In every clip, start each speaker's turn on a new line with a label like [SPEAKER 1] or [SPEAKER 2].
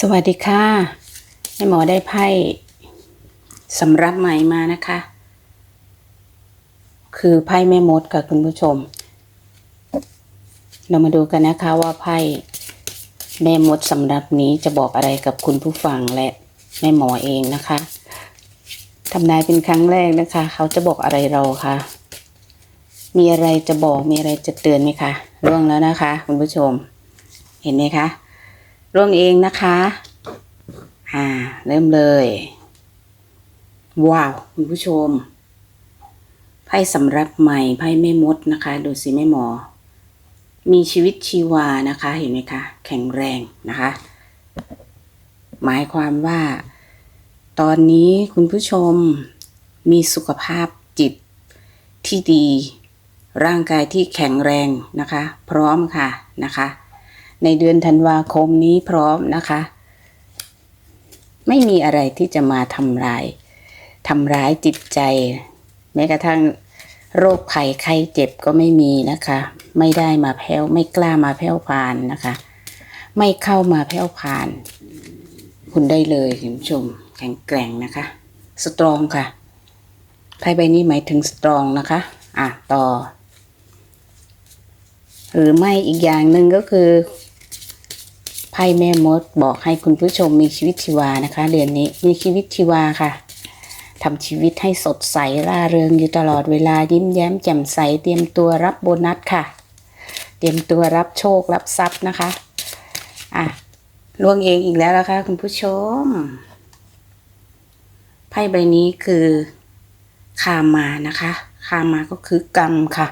[SPEAKER 1] สวัสดีค่ะแม่หมอได้ไพ่สำรับใหม่มานะคะ คือไพ่แม่มดค่ะคุณผู้ชม เรามาดูกันนะคะว่าไพ่แม่มดสำรับนี้จะบอกอะไรกับคุณผู้ฟังและแม่หมอเองนะคะทำนายเป็นครั้งแรกนะคะ เขาจะบอกอะไรเราคะ มีอะไรจะบอกมีอะไรจะเตือนไหมคะร่วงแล้วนะคะ คุณผู้ชม เห็นไหมคะ ร่วงเองนะคะ อ่า เริ่มเลย ว้าว คุณผู้ชม ไพ่สำรับใหม่ไพ่แม่มดนะคะ ดูสิแม่หมอ มีชีวิตชีวานะคะ เห็นไหมคะ แข็งแรงนะคะ หมายความว่า ตอนนี้คุณผู้ชมมีสุขภาพจิตที่ดี ร่างกายที่แข็งแรงนะคะ พร้อมค่ะนะคะ ในเดือนธันวาคมนี้พร้อมนะคะ ไม่มีอะไรที่จะมาทำร้ายทำร้ายจิตใจ แม้กระทั่งโรคภัยไข้เจ็บก็ไม่มีนะคะ ไม่ได้มาแพ้วไม่กล้ามาแพ้วพานนะคะ ไม่เข้ามาแพ้วพาน คุณได้เลยคุณผู้ชมแข็งแกร่งนะคะ สตรองค่ะไพ่ใบนี้หมายถึงสตรองนะคะ อะ ต่อ หรือไม่อีกอย่างหนึ่งก็คือ ไพ่แม่มดบอกให้คุณผู้ชมมีชีวิตชีวานะคะเดือนนี้มีชีวิตชีวาค่ะทำชีวิตให้สดใสร่าเริงอยู่ตลอดเวลายิ้มแย้มแจ่มใส เตรียมตัวรับโบนัสค่ะ เตรียมตัวรับโชครับทรัพย์นะคะอะล่วงเองอีกแล้วนะคะ คุณผู้ชมไพ่ใบนี้คือคามานะคะคามาก็คือกรรมค่ะ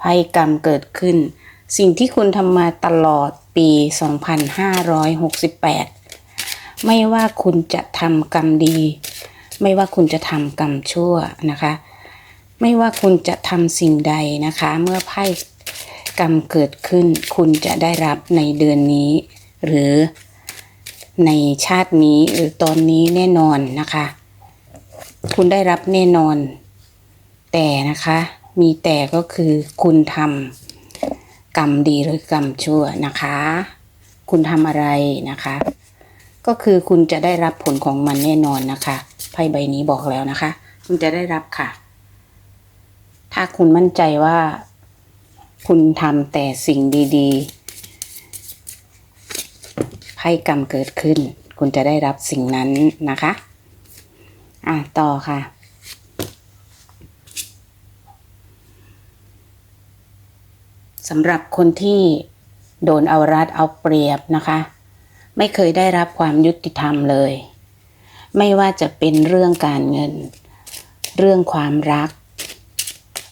[SPEAKER 1] ไพ่กรรมเกิดขึ้น สิ่งที่คุณทำมาตลอด ปี 2568 ไม่ว่าคุณจะทำกรรมดี ไม่ว่าคุณจะทำกรรมชั่วนะคะ ไม่ว่าคุณจะทำสิ่งใดนะคะ เมื่อไพ่กรรมเกิดขึ้น คุณจะได้รับในเดือนนี้ หรือในชาตินี้หรือตอนนี้แน่นอนนะคะ คุณได้รับแน่นอน แต่นะคะมีแต่ก็คือคุณทำ กรรมดีหรือกรรมชั่วนะคะ คุณทำอะไรนะคะ ก็คือคุณจะได้รับผลของมันแน่นอนนะคะไพ่ใบนี้บอกแล้วนะคะ คุณจะได้รับค่ะ ถ้าคุณมั่นใจว่า คุณทำแต่สิ่งดีๆไพ่กรรมเกิดขึ้น คุณจะได้รับสิ่งนั้นนะคะ อะต่อค่ะ สำหรับคนที่โดนเอารัดเอาเปรียบนะคะ ไม่เคยได้รับความยุติธรรมเลย ไม่ว่าจะเป็นเรื่องการเงิน เรื่องความรัก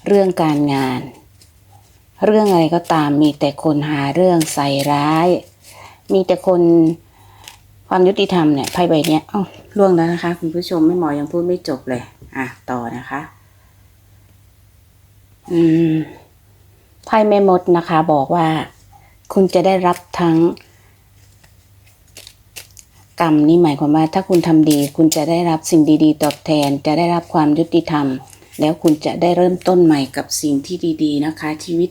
[SPEAKER 1] เรื่องการงาน เรื่องอะไรก็ตามมีแต่คนหาเรื่องใส่ร้าย มีแต่คนความยุติธรรมเนี่ยไพ่ใบเนี้ยอ้าล่วงแล้วนะคะ คุณผู้ชมไม่หมอยังพูดไม่จบเลย อะ ต่อนะคะ อืม ไพ่แม่มดนะคะ บอกว่า คุณจะได้รับทั้ง กรรมนี่หมายความว่า ถ้าคุณทำดี คุณจะได้รับสิ่งดี ๆ ตอบแทน จะได้รับความยุติธรรม แล้วคุณจะได้เริ่มต้นใหม่กับสิ่งที่ดี ๆ นะคะ ชีวิต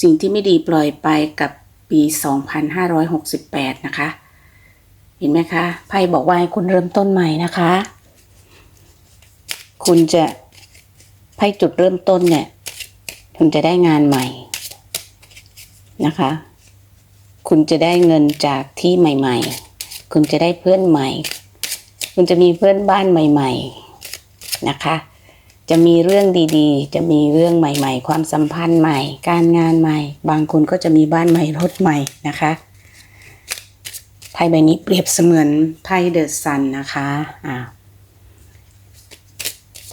[SPEAKER 1] สิ่งที่ไม่ดีปล่อยไปกับปี 2568 นะคะ เห็นไหมคะไพ่บอกว่าให้คุณเริ่มต้นใหม่นะคะ คุณจะ ไพ่จุดเริ่มต้นเนี่ยคุณจะได้งานใหม่นะคะ คุณจะได้เงินจากที่ใหม่ ๆ คุณจะได้เพื่อนใหม่ คุณจะมีเพื่อนบ้านใหม่ ๆนะคะ จะมีเรื่องดีๆ จะมีเรื่องใหม่ ๆ ความสัมพันธ์ใหม่ การงานใหม่ บางคนก็จะมีบ้านใหม่รถใหม่นะคะไพ่ใบนี้เปรียบเสมือนไพ่เดอะซันนะคะอ่า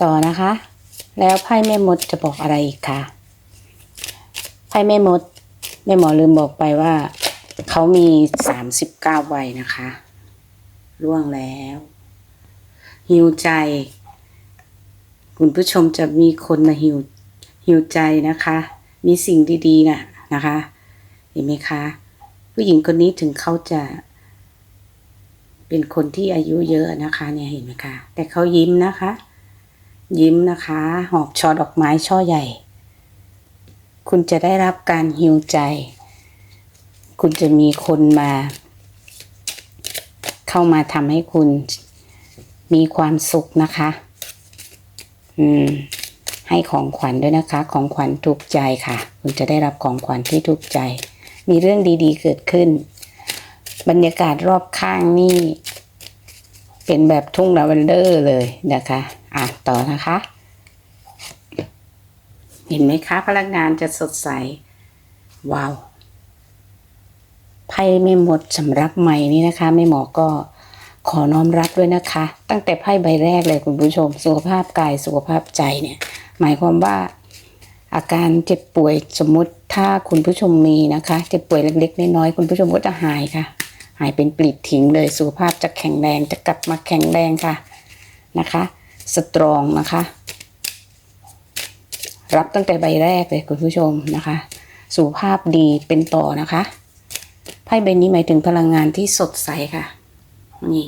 [SPEAKER 1] ต่อนะคะ แล้วไพ่แม่มดจะบอกอะไรอีกคะไพ่แม่มดแม่หมอลืมบอกไปว่า เขามีสามสิบเก้าใบนะคะล่วงแล้วหิวใจ คุณผู้ชมจะมีคนมาหิวหิวใจนะคะ มีสิ่งดีๆน่ะนะคะ เห็นไหมคะ ผู้หญิงคนนี้ถึงเขาจะ เป็นคนที่อายุเยอะนะคะ เนี่ยเห็นไหมคะ แต่เขายิ้มนะคะ ยิ้มนะคะ หอบช่อดอกไม้ช่อใหญ่ คุณจะได้รับการฮิวใจ คุณจะมีคนมา เข้ามาทำให้คุณมีความสุขนะคะ อืม ให้ของขวัญด้วยนะคะ ของขวัญถูกใจค่ะ คุณจะได้รับของขวัญที่ถูกใจ มีเรื่องดีๆเกิดขึ้น บรรยากาศรอบข้างนี่ เป็นแบบทุ่งลาเวนเดอร์เลยนะคะ อะต่อนะคะ เห็นไหมคะ พลังงานจะสดใส ว้าวไพ่ไม่หมดสำหรับใหม่นี้นะคะแม่หมอก็ขอน้อมรับด้วยนะคะ ตั้งแต่ไพ่ใบแรกเลยคุณผู้ชม สุขภาพกายสุขภาพใจเนี่ย หมายความว่าอาการเจ็บป่วยสมมุติถ้าคุณผู้ชมมีนะคะ เจ็บป่วยเล็กๆน้อยๆคุณผู้ชมก็จะหายค่ะ หายเป็นปลิดทิ้งเลยสุขภาพจะแข็งแรงจะกลับมาแข็งแรงค่ะนะคะ สตรองนะคะ รับตั้งแต่ใบแรกเลยคุณผู้ชมนะคะ สุภาพดีเป็นต่อนะคะไพ่ใบนี้หมายถึงพลังงานที่สดใสค่ะ นี่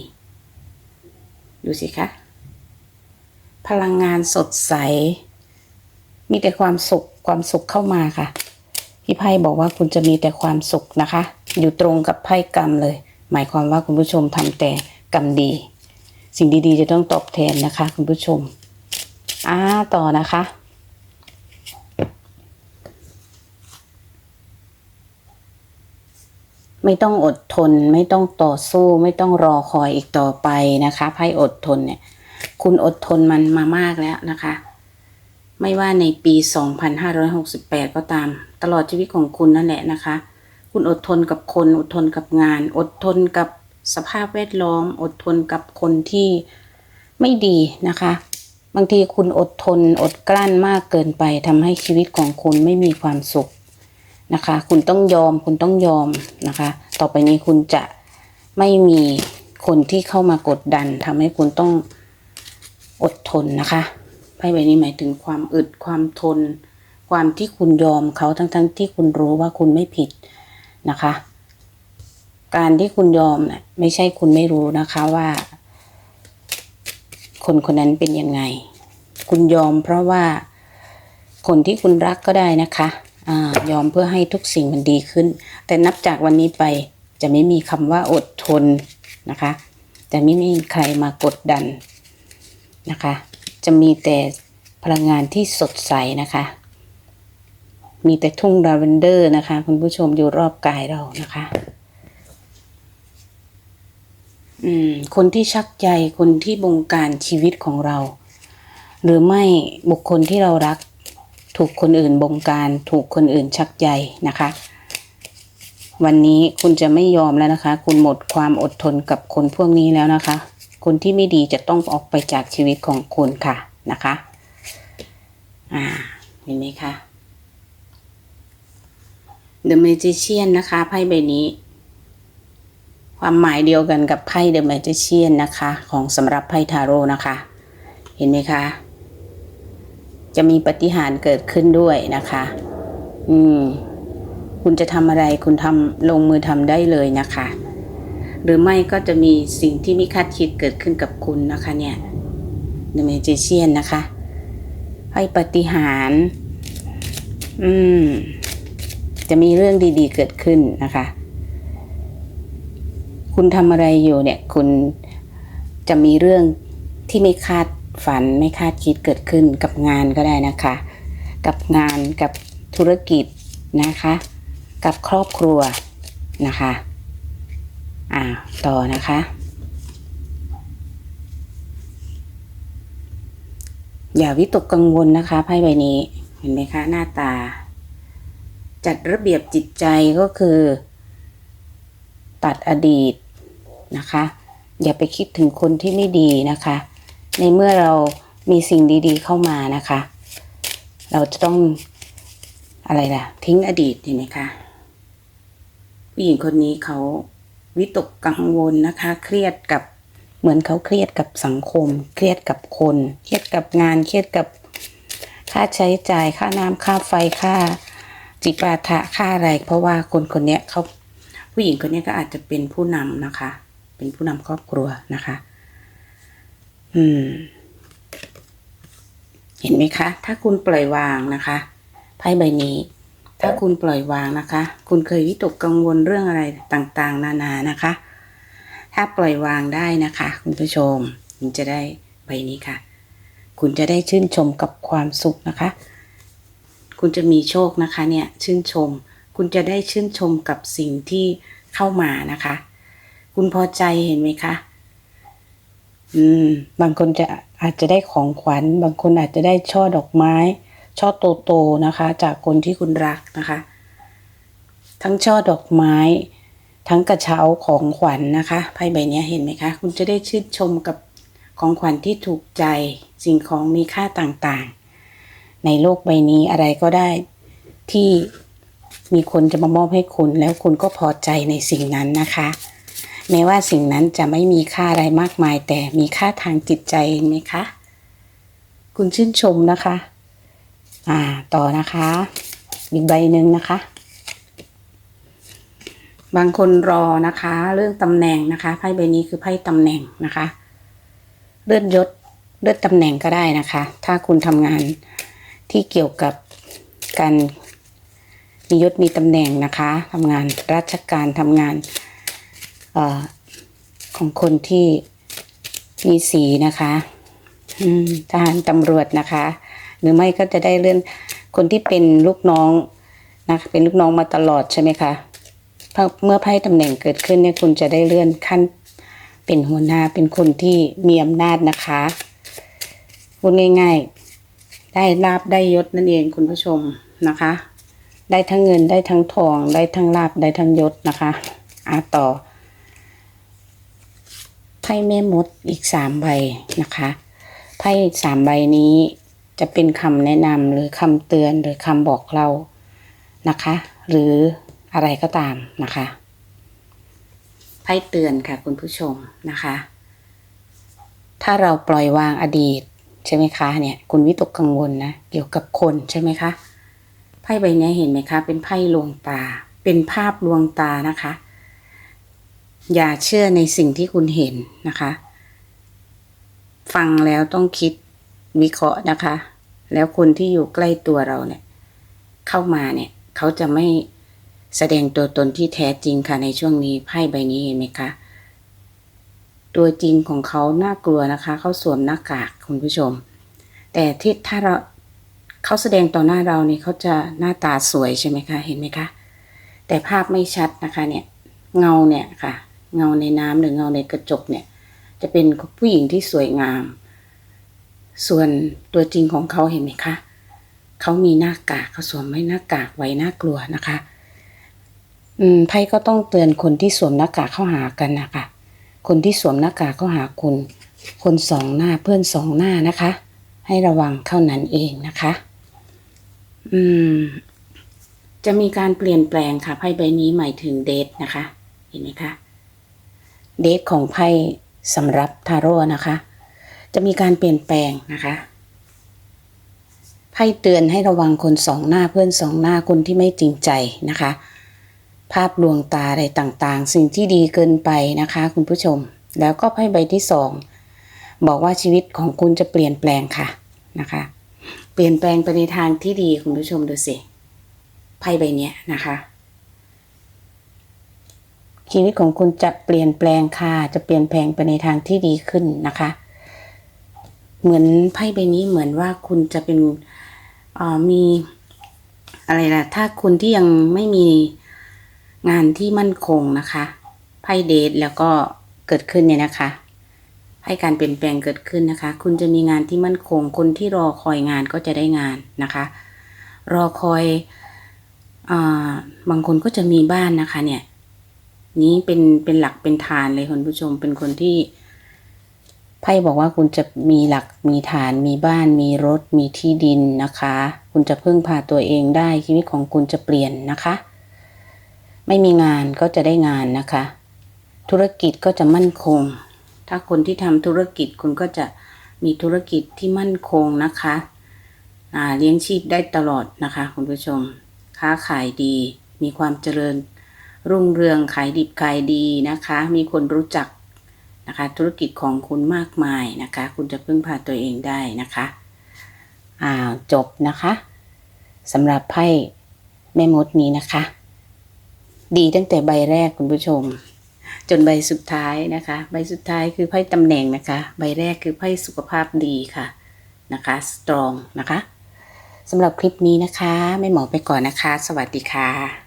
[SPEAKER 1] ดูสิคะพลังงานสดใส มีแต่ความสุขความสุขเข้ามาค่ะ พี่ไพ่บอกว่าคุณจะมีแต่ความสุขนะคะ อยู่ตรงกับไพ่กรรมเลย หมายความว่าคุณผู้ชมทำแต่กรรมดี สิ่งดีๆ จะต้องตอบแทนนะคะ คุณผู้ชมอ่าต่อนะคะ ไม่ต้องอดทน ไม่ต้องต่อสู้ ไม่ต้องรอคอยอีกต่อไปนะคะไพ่อดทนเนี่ย คุณอดทนมันมามากแล้วนะคะ ไม่ว่าในปี 2568 ก็ตาม ตลอดชีวิตของคุณนั่นแหละนะคะ คุณอดทนกับคน อดทนกับงาน อดทนกับ สภาพแวดล้อม อดทนกับคนที่ไม่ดีนะคะ บางทีคุณอดทนอดกลั้นมากเกินไปทำให้ชีวิตของคุณไม่มีความสุขนะคะ คุณต้องยอมคุณต้องยอมนะคะ ต่อไปนี้คุณจะไม่มีคนที่เข้ามากดดันทำให้คุณต้องอดทนนะคะไพ่ใบนี้หมายถึงความอึดความทน ความที่คุณยอมเขาทั้งๆทที่คุณรู้ว่าคุณไม่ผิดนะคะ การที่คุณยอมนะ่ยไม่ใช่คุณไม่รู้นะคะว่า คนคนนั้นเป็นยังไง คุณยอมเพราะว่าคนที่คุณรักก็ได้นะคะอยอมเพื่อให้ทุกสิ่งมันดีขึ้น แต่นับจากวันนี้ไปจะไม่มีคำว่าอดทนนะคะ จะไม่มีใครมากดดันนะคะ จะมีแต่พลังงานที่สดใสนะคะ มีแต่ทุ่งลาเวนเดอร์นะคะ คุณผู้ชมอยู่รอบกายเรานะคะ คนที่ชักใจคนที่บงการชีวิตของเรา หรือไม่บุคคลที่เรารัก ถูกคนอื่นบงการ ถูกคนอื่นชักใจนะคะ วันนี้คุณจะไม่ยอมแล้วนะคะ คุณหมดความอดทนกับคนพวกนี้แล้วนะคะ คนที่ไม่ดีจะต้องออกไปจากชีวิตของคุณค่ะนะคะอ่าเห็นไหมคะ The Magician นะคะไพ่ใบนี้ ความหมายเดียวกันกับไพ่ The Magician นนะคะ ของสำหรับไพ่ทาโร่นะคะ เห็นไหมคะ จะมีปฏิหารเกิดขึ้นด้วยนะคะ อืม คุณจะทำอะไรคุณทำลงมือทำได้เลยนะคะ หรือไม่ก็จะมีสิ่งที่ไม่คาดคิดเกิดขึ้นกับคุณนะคะเนี่ย The Magician นนะคะให้ปฏิหาร อืม จะมีเรื่องดีๆเกิดขึ้นนะคะ คุณทำอะไรอยู่เนี่ยคุณจะมีเรื่องที่ไม่คาดฝันไม่คาดคิดเกิดขึ้นกับงานก็ได้นะคะ กับงานกับธุรกิจนะคะ กับครอบครัวนะคะอ่าต่อนะคะ อย่าวิตกกังวลนะคะไพ่ใบนี้เห็นไหมคะหน้าตา จัดระเบียบจิตใจก็คือ ตัดอดีต นะคะ อย่าไปคิดถึงคนที่ไม่ดีนะคะ ในเมื่อเรามีสิ่งดีๆเข้ามานะคะ เราจะต้องอะไรล่ะ ทิ้งอดีตเห็นไหมคะผู้หญิงคนนี้เขาวิตกกังวลนะคะ เครียดกับเหมือนเขาเครียดกับสังคม เครียดกับคน เครียดกับงาน เครียดกับค่าใช้จ่ายค่าน้ำค่าไฟค่าจิปาถะค่าอะไร เพราะว่าคนคนนี้เขาผู้หญิงคนนี้ก็อาจจะเป็นผู้นำนะคะ เป็นผู้นำครอบครัวนะคะ อืม เห็นไหมคะ ถ้าคุณปล่อยวางนะคะไพ่ใบนี้ ถ้าคุณปล่อยวางนะคะ คุณเคยวิตกกังวลเรื่องอะไรต่างๆ นานานะคะ ถ้าปล่อยวางได้นะคะ คุณผู้ชม คุณจะได้ใบนี้ค่ะ คุณจะได้ชื่นชมกับความสุขนะคะ คุณจะมีโชคนะคะ เนี่ย ชื่นชม คุณจะได้ชื่นชมกับสิ่งที่เข้ามานะคะ คุณพอใจเห็นไหมคะ อืม บางคนจะอาจจะได้ของขวัญ บางคนอาจจะได้ช่อดอกไม้ ช่อโตๆนะคะ จากคนที่คุณรักนะคะ ทั้งช่อดอกไม้ ทั้งกระเช้าของขวัญนนะคะไพ่ใบนี้เห็นไหมคะ คุณจะได้ชื่นชมกับของขวัญที่ถูกใจ สิ่งของมีค่าต่างๆ ในโลกใบนี้อะไรก็ได้ที่มีคนจะมามอบให้คุณแล้วคุณก็พอใจในสิ่งนั้นนะคะ แม้ว่าสิ่งนั้นจะไม่มีค่าอะไรมากมาย แต่มีค่าทางจิตใจไหมคะ คุณชื่นชมนะคะ อ่า ต่อนะคะ อีกใบหนึ่งนะคะ บางคนรอนะคะ เรื่องตำแหน่งนะคะไพ่ใบนี้คือไพ่ตำแหน่งนะคะ เลื่อนยศเลื่อนตำแหน่งก็ได้นะคะ ถ้าคุณทำงานที่เกี่ยวกับการมียศมีตำแหน่งนะคะทำงานราชการทำงาน อของคนที่มีสีนะคะทหารตำรวจนะคะ หรือไม่ก็จะได้เลื่อนคนที่เป็นลูกน้องนะเป็นลูกน้องมาตลอดใช่ไหมคะเมื่อไพ่ตำแหน่งเกิดขึ้นเนี่ยคุณจะได้เลื่อนขั้น เป็นหัวหน้าเป็นคนที่มีอำนาจนะคะพูดง่าย ๆ ได้ลาบได้ยศนั่นเองคุณผู้ชมนะคะ ได้ทั้งเงินได้ทั้งทอง ได้ทั้งลาบได้ทั้งยศนะคะอ่าต่อ พ่แม่มดอีกสามใบนะคะไพ่สามใบนี้จะเป็นคำแนะนำหรือคำเตือนหรือคำบอกเรานะคะ หรืออะไรก็ตามนะคะไพ่เตือนค่ะคุณผู้ชมนะคะ ถ้าเราปล่อยวางอดีตใช่ไหมคะเนี่ย คุณวิตกกังวลนะเกี่ยวกับคนใช่ไหมคะไพ่ใบนี้เห็นไหมคะ เป็นไพ่ลวงตา เป็นภาพลวงตานะคะ อย่าเชื่อในสิ่งที่คุณเห็นนะคะ ฟังแล้วต้องคิดวิเคราะห์นะคะ แล้วคนที่อยู่ใกล้ตัวเราเนี่ย เข้ามาเนี่ย เขาจะไม่แสดงตัวตนที่แท้จริงค่ะในช่วงนี้ไพ่ใบนี้เห็นไหมคะ ตัวจริงของเขาน่ากลัวนะคะ เขาสวมหน้ากากคุณผู้ชม แต่ที่ถ้าเราเขาแสดงต่อหน้าเราเนี่ยเขาจะหน้าตาสวยใช่ไหมคะ เห็นไหมคะ แต่ภาพไม่ชัดนะคะเนี่ย เงาเนี่ยค่ะ เงาในน้ำหรือเงาในกระจกเนี่ย จะเป็นผู้หญิงที่สวยงาม ส่วนตัวจริงของเขาเห็นไหมคะเขามีหน้ากากเขาสวมไว้หน้ากากไว้น่ากลัวนะคะ อืมไพ่ก็ต้องเตือนคนที่สวมหน้ากากเข้าหากันนะคะคนที่สวมหน้ากากเข้าหาคุณ คนสองหน้าเพื่อนสองหน้านะคะ ให้ระวังเท่านั้นเองนะคะ อืม จะมีการเปลี่ยนแปลงค่ะไพ่ใบนี้หมายถึงเดทนะคะ เห็นไหมคะ เดทของไพ่สำหรับทาโร่นะคะ จะมีการเปลี่ยนแปลงนะคะไพ่เตือนให้ระวังคนสองหน้าเพื่อนสองหน้าคนที่ไม่จริงใจนะคะ ภาพลวงตาอะไรต่างๆ สิ่งที่ดีเกินไปนะคะ คุณผู้ชม แล้วก็ไพ่ใบที่สองบอกว่าชีวิตของคุณจะเปลี่ยนแปลงค่ะนะคะ เปลี่ยนแปลงไปในทางที่ดีคุณผู้ชมดูสิไพ่ใบเนี้ยนะคะ ชีวิตของคุณจะเปลี่ยนแปลงค่ะ จะเปลี่ยนแปลงไปในทางที่ดีขึ้นนะคะ เหมือนไพ่ใบนี้เหมือนว่าคุณจะเป็นอ่อมีอะไรล่ะ ถ้าคุณที่ยังไม่มีงานที่มั่นคงนะคะไพ่เดทแล้วก็เกิดขึ้นเนี่ยนะคะให้การเปลี่ยนแปลงเกิดขึ้นนะคะ คุณจะมีงานที่มั่นคง คนที่รอคอยงานก็จะได้งานนะคะ รอคอยอาบางคนก็จะมีบ้านนะคะเนี่ย นี้เป็นเป็นหลักเป็นฐานเลยคุณผู้ชมเป็นคนที่ไพ่บอกว่าคุณจะมีหลักมีฐานมีบ้านมีรถมีที่ดินนะคะ คุณจะพึ่งพาตัวเองได้ชีวิตของคุณจะเปลี่ยนนะคะ ไม่มีงานก็จะได้งานนะคะ ธุรกิจก็จะมั่นคง ถ้าคนที่ทำธุรกิจคุณก็จะมีธุรกิจที่มั่นคงนะคะอาเลี้ยงชีพได้ตลอดนะคะ คุณผู้ชม ค้าขายดี มีความเจริญ รุ่งเรืองขายดิบขายดีนะคะ มีคนรู้จักนะคะ ธุรกิจของคุณมากมายนะคะ คุณจะพึ่งพาตัวเองได้นะคะอ่าจบนะคะสำหรับไพ่แม่มดนี้นะคะ ดีตั้งแต่ใบแรกคุณผู้ชม จนใบสุดท้ายนะคะ ใบสุดท้ายคือไพ่ตำแหน่งนะคะ ใบแรกคือไพ่สุขภาพดีค่ะนะคะสตรองนะคะสำหรับคลิปนี้นะคะแม่หมอไปก่อนนะคะ สวัสดีค่ะ